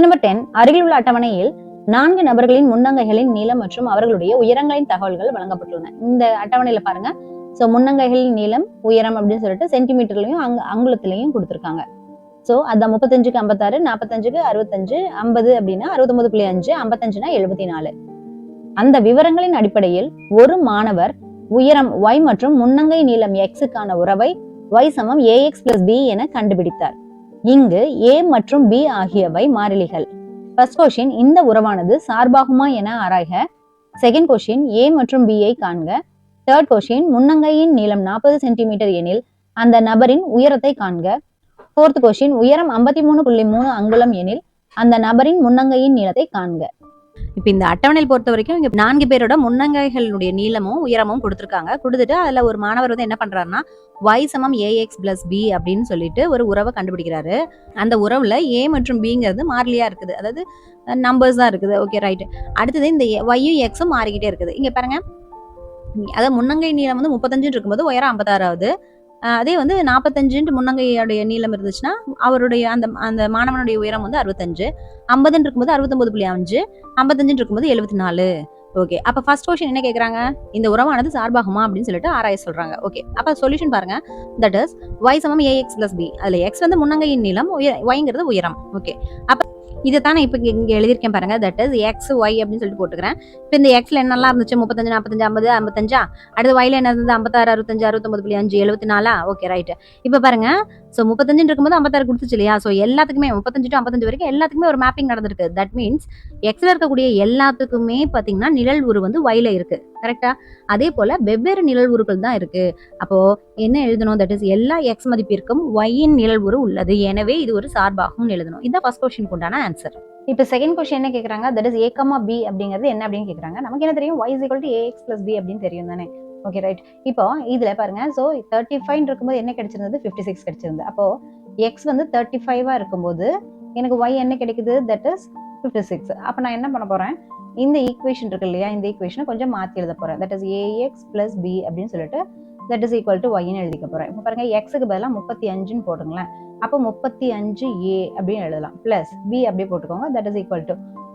Question number ten அருகில் உள்ள அட்டவணையில் நான்கு நபர்களின் முன்னங்கைகளின் நீளம் மற்றும் அவர்களுடைய உயரங்களின் தகவல்கள் வழங்கப்பட்டுள்ளன. இந்த அட்டவணையில பாருங்க. ஸோ முன்னங்கைகளின் நீளம் உயரம் அப்படின்னு சொல்லிட்டு சென்டிமீட்டர்லையும் அங்க அங்குலத்திலையும் கொடுத்துருக்காங்க. ஸோ அதான் முப்பத்தஞ்சுக்கு ஐம்பத்தாறு நாற்பத்தஞ்சுக்கு அறுபத்தஞ்சு ஐம்பது அப்படின்னா அறுபத்தொம்பது புள்ளி அஞ்சு ஐம்பத்தஞ்சுனா எழுபத்தி நாலு அந்த விவரங்களின் அடிப்படையில் ஒரு மாணவர் உயரம் ஒய் மற்றும் முன்னங்கை நீளம் எக்ஸுக்கான உறவை ஒய் சமம் ஏஎக்ஸ் பிளஸ் பி என கண்டுபிடித்தார். இங்கு ஏ மற்றும் பி ஆகியவை மாறிலிகள். ஃபர்ஸ்ட் கொஷின் இந்த உறவானது சார்பாகுமா என ஆராய்க. செகண்ட் கொஷின் ஏ மற்றும் பி ஐ காண்க. தேர்ட் கொஷின் முன்னங்கையின் நீளம் நாற்பது சென்டிமீட்டர் எனில் அந்த நபரின் உயரத்தை காண்க. ஃபோர்த் கொஷின் உயரம் ஐம்பத்தி மூணு புள்ளி மூணு அங்குலம் எனில் அந்த நபரின் முன்னங்கையின் நீளத்தை காண்க. இப்போ இந்த அட்டவணையில் பொறுத்த வரைக்கும் இங்கே நான்கு பேரோட முன்னங்கைகளுடைய நீளமும் உயரமும் கொடுத்துருக்காங்க. கொடுத்துட்டு அதில் ஒரு மாணவர் வந்து என்ன பண்ணுறாருன்னா ஒய் சமம் ஏஎக்ஸ் பிளஸ் பி அப்படின்னு சொல்லிட்டு ஒரு உறவை கண்டுபிடிக்கிறாரு. அந்த உறவில் ஏ மற்றும் பிங்கிறது மாறிலியாக இருக்குது. அதாவது நம்பர்ஸ் தான் இருக்குது. ஓகே ரைட்டு அடுத்தது இந்த ஒய்யும் எக்ஸும் மாறிக்கிட்டே இருக்குது. இங்கே பாருங்க. அதாவது முன்னங்கை நீளம் வந்து முப்பத்தஞ்சுன்னு இருக்கும்போது உயரம் ஐம்பத்தாறாவது. அதே வந்து நாற்பத்தஞ்சுன்ட்டு முன்னங்கையோடைய நீளம் இருந்துச்சுன்னா அவருடைய அந்த அந்த மாணவனுடைய உயரம் வந்து அறுபத்தஞ்சு. ஐம்பதுன்னு இருக்கும்போது அறுபத்தொம்பது புள்ளி அஞ்சு ஐம்பத்தஞ்சுன்னு இருக்கும்போது எழுபத்தி நாலு ஓகே. அப்போ ஃபர்ஸ்ட் கொஷின் என்ன கேட்குறாங்க இந்த உறவானது சார்பாகுமா அப்படின்னு சொல்லிட்டு ஆராய சொல்கிறாங்க ஓகே. அப்போ சொல்யூஷன் பாருங்க. தட் இஸ் ஒய் சமம் ஏஎக்ஸ் பிளஸ் பி அதில் எக்ஸ் வந்து முன்னங்கையின் நீளம் ஒய்ங்கிறது உயரம். ஓகே. அப்போ இதை தானே இப்போ இங்க எழுதியிருக்கேன் பாருங்க. தட் இஸ் எக்ஸ் ஒய் அப்படின்னு சொல்லிட்டு போட்டுக்கிறேன். இப்போ இந்த எக்ஸ்ல என்னெல்லாம் இருந்துச்சு? முப்பத்தஞ்சு நாற்பத்தஞ்சு ஐம்பது ஐம்பத்தஞ்சா? அடுத்து ஒயில் என்ன இருந்தது? ஐம்பத்தாறு அறுபத்தஞ்சு அறுபத்தொம்பது புள்ளி அஞ்சு எழுபத்தி நாலா? ஓகே ரைட் இப்போ பாருங்க. ஸோ முப்பத்தஞ்சு இருக்கும்போது ஐம்பத்தாறு கொடுத்துச்சு இல்லையா? ஸோ எல்லாத்துக்குமே முப்பத்தஞ்சு டு ஐம்பத்தஞ்சு வரைக்கும் எல்லாத்துக்குமே ஒரு மேப்பிங் நடந்திருக்கு. தட் மீன்ஸ் எக்ஸில் இருக்கக்கூடிய எல்லாத்துக்குமே பார்த்தீங்கன்னா நிழல் உரு வந்து ஒய்ல இருக்கு. கரெக்டா அதே போல வெவ்வேறு நிழல் உருக்கள் தான் இருக்கு. அப்போ என்ன எழுதணும்? தட் இஸ் எல்லா எக்ஸ் மதிப்பிற்கும் ஒய்யின் நிழல் உரு உள்ளது. எனவே இது ஒரு சார்பாகும் எழுதணும். இந்த ஃபர்ஸ்ட் கொஸ்டின் உண்டான ஆன்சர் இப்போ செகண்ட் கொஸ்டின் என்ன கேக்குறாங்க? தட் இஸ் ஏகமா பி அப்படிங்கிறது என்ன அப்படின்னு கேக்குறாங்க? நமக்கு என்ன தெரியும்? Y is equal to a x plus b அப்படின்னு தெரியும் தானே? ஓகே ரைட் இப்போ இதுல பாருங்க. ஸோ தேர்ட்டி ஃபைவ் இருக்கும்போது என்ன கிடைச்சிருந்தது? Fifty six கிடைச்சிருந்தது. அப்போ எக்ஸ் வந்து தேர்ட்டி ஃபைவாக இருக்கும்போது எனக்கு ஒய் என்ன கிடைக்குது? தட் இஸ் ஃபிஃப்டி சிக்ஸ் அப்போ நான் என்ன பண்ண போறேன்? இந்த ஈக்குவேஷன் இருக்கு இல்லையா? இந்த ஈக்குவேஷனை கொஞ்சம் மாத்தி எழுத போகிறேன் that is AX plus B அப்படின்னு சொல்லிட்டு தட் இஸ் ஈக்குவல் டு ஒய்னு எழுதிக்க போகிறேன் இப்போ பாருங்க எக்ஸுக்கு பதிலாக முப்பத்தி அஞ்சுன்னு போட்டுங்களேன் அப்போ முப்பத்தி அஞ்சு ஏ அப்படின்னு எழுதலாம். ப்ளஸ் பி அப்படியே போட்டுக்கோங்க. தட் இஸ் ஈக்குவல் டு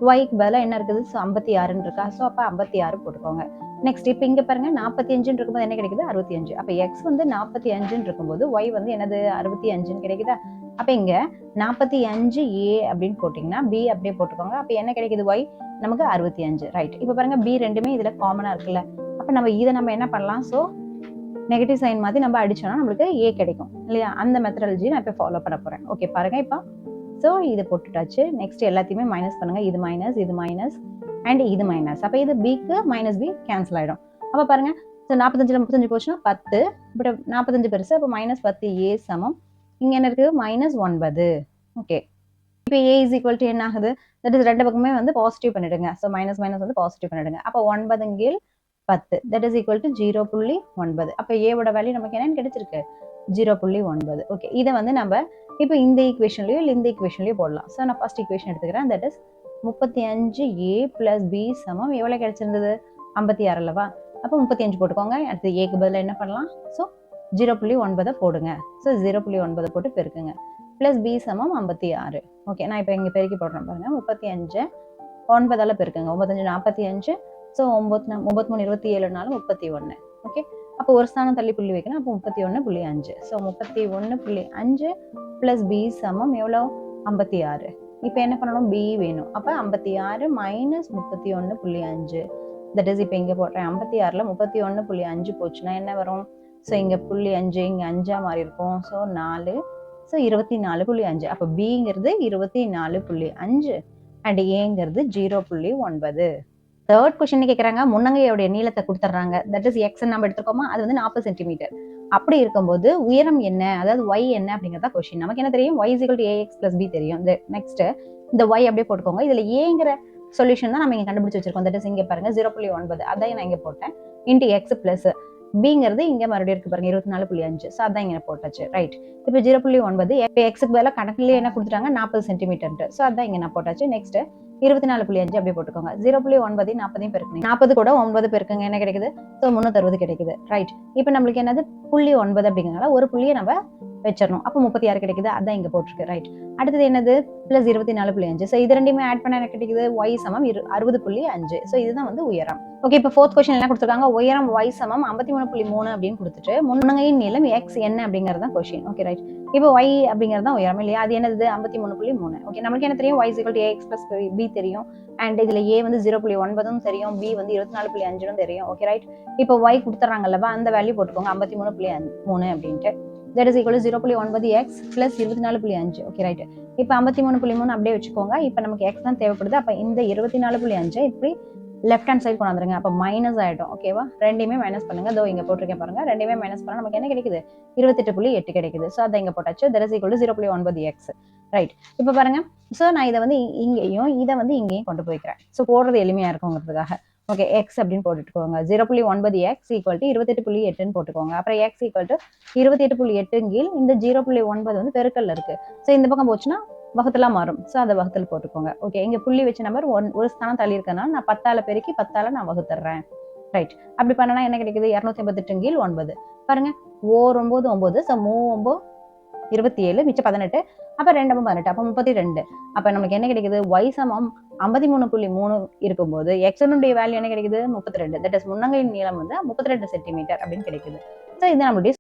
ஒய்க்கு பதிலாக என்ன இருக்குது? ஸோ ஐம்பத்தி ஆறுன்னு இருக்கா? ஸோ அப்போ ஐம்பத்தி ஆறு போட்டுக்கோங்க. நெக்ஸ்ட் இப்போ இங்கே பாருங்க நாற்பத்தி அஞ்சுன்னு இருக்கும்போது என்ன கிடைக்குது? அறுபத்தி அஞ்சு அப்போ எக்ஸ் வந்து நாற்பத்தி அஞ்சுன்னு இருக்கும்போது ஒய் வந்து என்னது? அறுபத்தி அஞ்சுன்னு கிடைக்குதா? அப்போ இங்கே நாற்பத்தி அஞ்சு ஏ அப்படின்னு போட்டிங்கன்னா பி அப்படியே போட்டுக்கோங்க. அப்போ என்ன கிடைக்குது? ஒய் நமக்கு அறுபத்தி அஞ்சு ரைட் இப்போ பாருங்க பி ரெண்டுமே இதில் காமனாக இருக்குல்ல. அப்போ நம்ம இதை நம்ம என்ன பண்ணலாம்? ஸோ நெகட்டிவ் சைன் மாதிரி நம்ம அடிச்சோம்னா நம்மளுக்கு ஏ கிடைக்கும். இல்லையா? அந்த மெத்தடாலஜி நான் இப்போ ஃபாலோ பண்ண போறேன். ஓகே பாருங்க இப்போ ஸோ இதை போட்டுட்டாச்சு. நெக்ஸ்ட் எல்லாத்தையுமே மைனஸ் பண்ணுங்க. இது மைனஸ் இது மைனஸ் அண்ட் இது மைனஸ் அப்போ இது பிக்கு மைனஸ் பி கேன்சல் ஆயிடும். அப்போ பாருங்க. ஸோ நாற்பத்தஞ்சில் முப்பத்தஞ்சு போச்சுன்னா பத்து. பட் நாற்பத்தஞ்சு பெருசு அப்போ மைனஸ் பத்து ஏ சமம். இங்கே என்ன இருக்குது மைனஸ் ஒன்பது. ஓகே இப்போ ஏ இஸ் ஈக்குவல் டு என்ன ஆகுது? தட் இஸ் ரெண்டு பக்கமே வந்து பாசிட்டிவ் பண்ணிடுங்க. ஸோ மைனஸ் மைனஸ் வந்து பாசிட்டிவ் பண்ணிடுங்க. அப்போ ஒன்பதுங்கில் பத்து. That is equal to zero புள்ளி ஒன்பது. அப்போ ஏவோட வேல்யூ நமக்கு என்னன்னு கிடைச்சிருக்கு? ஜீரோ புள்ளி ஒன்பது. ஓகே இதை வந்து நம்ம இப்போ இந்த ஈக்குவேஷன்லையோ இல்லை இந்த ஈக்குவேஷன்லையோ போடலாம். ஸோ நான் ஃபர்ஸ்ட் ஈக்குவேஷன் எடுத்துக்கிறேன். தட் இஸ் முப்பத்தி அஞ்சு ஏ பிளஸ் பி சமம். எவ்வளோ கிடைச்சிருந்தது? ஐம்பத்தி ஆறு அல்லவா? அப்போ முப்பத்தி அஞ்சு போட்டுக்கோங்க. அடுத்து ஏக்கு பதிலாக என்ன பண்ணலாம்? ஸோ ஜீரோ புள்ளி ஒன்பதை போடுங்க. ஸோ ஜீரோ புள்ளி ஒன்பதை போட்டு பெருக்குங்க. ப்ளஸ் பி சமம் ஐம்பத்தி ஆறு. ஓகே நான் இப்போ இங்கே பெருக்கி போடுறேன் பாருங்கள் முப்பத்தி அஞ்சு ஒன்பதால் பெருக்குங்க. ஒம்பத்தஞ்சு நாற்பத்தி அஞ்சு ஸோ ஒம்பத்தி முப்பத்தி மூணு இருபத்தி ஏழுனாலும் முப்பத்தி ஒன்று ஓகே அப்போ ஒரு ஸ்தானம் தள்ளி புள்ளி வைக்கணும் அப்போ முப்பத்தி ஒன்று புள்ளி அஞ்சு. ஸோ முப்பத்தி ஒன்று புள்ளி அஞ்சு ப்ளஸ் பி சமம் எவ்வளோ? ஐம்பத்தி ஆறு இப்போ என்ன பண்ணணும்? பி வேணும். அப்போ ஐம்பத்தி ஆறு மைனஸ் முப்பத்தி ஒன்று புள்ளி அஞ்சு. தட் இஸ் இப்போ இங்கே போடுறேன் ஐம்பத்தி ஆறில் முப்பத்தி ஒன்று புள்ளி அஞ்சு போச்சுன்னா என்ன வரும்? ஸோ இங்கே புள்ளி அஞ்சு இங்கே அஞ்சா மாறி இருக்கும். ஸோ நாலு. ஸோ இருபத்தி நாலு புள்ளி அஞ்சு. அப்போ பிங்கிறது இருபத்தி நாலு புள்ளி அஞ்சு. அண்ட் ஏங்கிறது ஜீரோ புள்ளி ஒன்பது. தேர்ட் கொஸ்டின் கேட்குறாங்க முன்னங்கையோடைய நீளத்தை கொடுத்துட்றாங்க. தட் இஸ் எக்ஸ் நம்ம எடுத்துக்கோமா அது வந்து நாற்பது சென்டிமீட்டர் அப்படி இருக்கும்போது உயரம் என்ன? அதாவது ஒய் என்ன அப்படிங்கிறதா கொஸ்டின் நமக்கு என்ன தெரியும்? Y is equal to a x plus b தெரியும். நெக்ஸ்ட் இந்த ஒய் அப்படியே போட்டுக்கோங்க. இதுல ஏங்கிற சொல்யூஷன் தான் நம்ம இங்க கண்டுபிடிச்சி வச்சிருக்கோம். தட் இஸ் இங்க பாருங்க ஜீரோ புள்ளி ஒன்பது. அதான் நான் இங்க போட்டேன். இன்ட்டு எக்ஸ் பிளஸ் பிங்கிறது இங்க மறுபடியும் இருக்கு பாருங்க இருபத்தி நாலு புள்ளி அஞ்சு. ஸோ அதான் இங்கே போட்டாச்சு. ரைட் இப்போ ஜீரோ புள்ளி ஒன்பது இப்போ எக்ஸுக்கு பதிலாக கணக்குலேயே என்ன கொடுத்துட்டாங்க? நாற்பது சென்டிமீட்டர் ஸோ அதான் இங்க நான் போட்டாச்சு. நெக்ஸ்ட் இருபத்தி நாலு புள்ளி அஞ்சு அப்படியே போட்டுக்கோங்க ஜீரோ புள்ளி ஒன்பதையும் நாற்பதையும் பெருக்குங்க. நாற்பது கூட ஒன்பது பெருக்குங்க என்ன கிடைக்குது? ஸோ முந்நூற்றறுபது கிடைக்குது. ரைட் இப்போ நம்மளுக்கு என்னது? புள்ளி ஒன்பது அப்படிங்கிறனால ஒரு புள்ளியை நம்ம வச்சிடணும். அப்போ முப்பத்தி ஆறு கிடைக்குது அதான் இங்கே போட்டிருக்கு. ரைட் அடுத்தது என்னது? பிளஸ் இருபத்தி நாலு புள்ளி அஞ்சு. ஸோ இது ரெண்டுமே ஆட் பண்ண எனக்கு கிடைக்குது? ஒய் சமம் இரு அறுபது புள்ளி அஞ்சு. ஸோ இதுதான் வந்து உயரம். ஓகே இப்போ ஃபோர்த் கொஸ்டின் என்ன கொடுத்துருக்காங்க? உயரம் ஒய் சமம் ஐம்பத்தி மூணு புள்ளி மூணு அப்படின்னு கொடுத்துட்டு முன்னங்கையின் நீளம் எக்ஸ் என்ன அப்படிங்கிறது தான் கொஸ்டின் ஓகே ரைட் இப்போ ஒய் அப்படிங்கிறது தான் உயரம் இல்லையா? அது என்னது? ஐம்பத்தி மூணு புள்ளி மூணு. ஓகே நம்மளுக்கு என்ன தெரியும்? Y is equal a x plus b தெரியும். அண்ட் இதுல ஏ வந்து ஜீரோ புள்ளி ஒன்பதும் தெரியும். பி வந்து இருபத்தி நாலு புள்ளி அஞ்சும் தெரியும். ஓகே ரைட் இப்போ ஒய் கொடுத்துறாங்கல்லவா அந்த வேல்யூ போட்டுக்கோங்க ஐம்பத்தி மூணு புள்ளி மூணு அப்படின்ட்டு. தட் இஸ் ஈக்குவல் ஜீரோ புள்ளி ஒன்பது எக்ஸ் பிளஸ் இருபத்தி நாலு புள்ளி அஞ்சு ஓகே ரைட் இப்போ ஐம்பத்தி மூணு புள்ளி மூணு அப்படியே வச்சுக்கோங்க. இப்போ நமக்கு எக்ஸ் தான் தேவைப்படுது. அப்போ இந்த இருபத்தி நாலு புள்ளி அஞ்சு இப்படி லெஃப்ட் ஹேண்ட் சைடு கொண்டாந்துருங்க அப்போ மைனஸ் ஆகிடும் ஓகேவா ரெண்டையுமே மைனஸ் பண்ணுங்க. இதோ இங்கே போட்டிருக்கேன் பாருங்க. ரெண்டையுமே மைனஸ் பண்ணால் நமக்கு என்ன கிடைக்குது? இருபத்தெட்டு புள்ளி எட்டு கிடைக்குது. ஸோ அதை இங்கே போட்டாச்சு. தட் இஸ் ஈக்குவல் ஜீரோ புள்ளி ஒன்பது எக்ஸ் ரைட் இப்போ பாருங்க. ஸோ நான் இதை வந்து இங்கேயும் இதை வந்து இங்கேயும் கொண்டு போய்க்கிறேன். ஸோ போடுறது எளிமையாக இருக்குங்கிறதுக்காக. ஓகே எக்ஸ் அப்படின்னு போட்டுக்கோங்க ஜீரோ புள்ளி ஒன்பது எக்ஸ் ஈக்குவல் டு இருபத்தெட்டு புள்ளி எட்டுன்னு போட்டுக்கோங்க. அப்புறம் எக்ஸ் ஈக்குவல் டு இருபத்தெட்டு புள்ளி எட்டு கீழ் இந்த ஜீரோ புள்ளி ஒன்பது வந்து பெருக்கல்ல இருக்கு. ஸோ இந்த பக்கம் போச்சுன்னா வகுத்தலா மாறும். ஸோ அந்த வகுத்தல் போட்டுக்கோங்க. ஓகே இங்க புள்ளி வச்ச நம்பர் ஒன் ஒரு ஸ்தானம் தள்ளி இருக்கனால நான் பத்தால பெருக்கி பத்தால நான் வகுத்துறேன் ரைட் அப்படி பண்ணனா என்ன கிடைக்குது? இரநூத்தி ஐம்பத்தெட்டு கீழ் ஒன்பது. பாருங்க ஓர் ஒன்பது ஒன்பது ஸோ மூ ஒன்பது இருபத்தி ஏழு மிச்சம் பதினெட்டு அப்போ ரெண்டு பதினெட்டு அப்போ முப்பத்தி ரெண்டு. அப்போ நமக்கு என்ன கிடைக்குது? Y சமம் ஐம்பத்தி மூணு புள்ளி மூணு இருக்கும்போது எக்ஸனுடைய வேல்யூ என்ன கிடைக்குது? முப்பத்தி ரெண்டு. தட் இஸ் முன்னங்கையின் நீளம் வந்து முப்பத்தி ரெண்டு சென்டிமீட்டர் அப்படின்னு கிடைக்குது. ஸோ இது நம்மளுடைய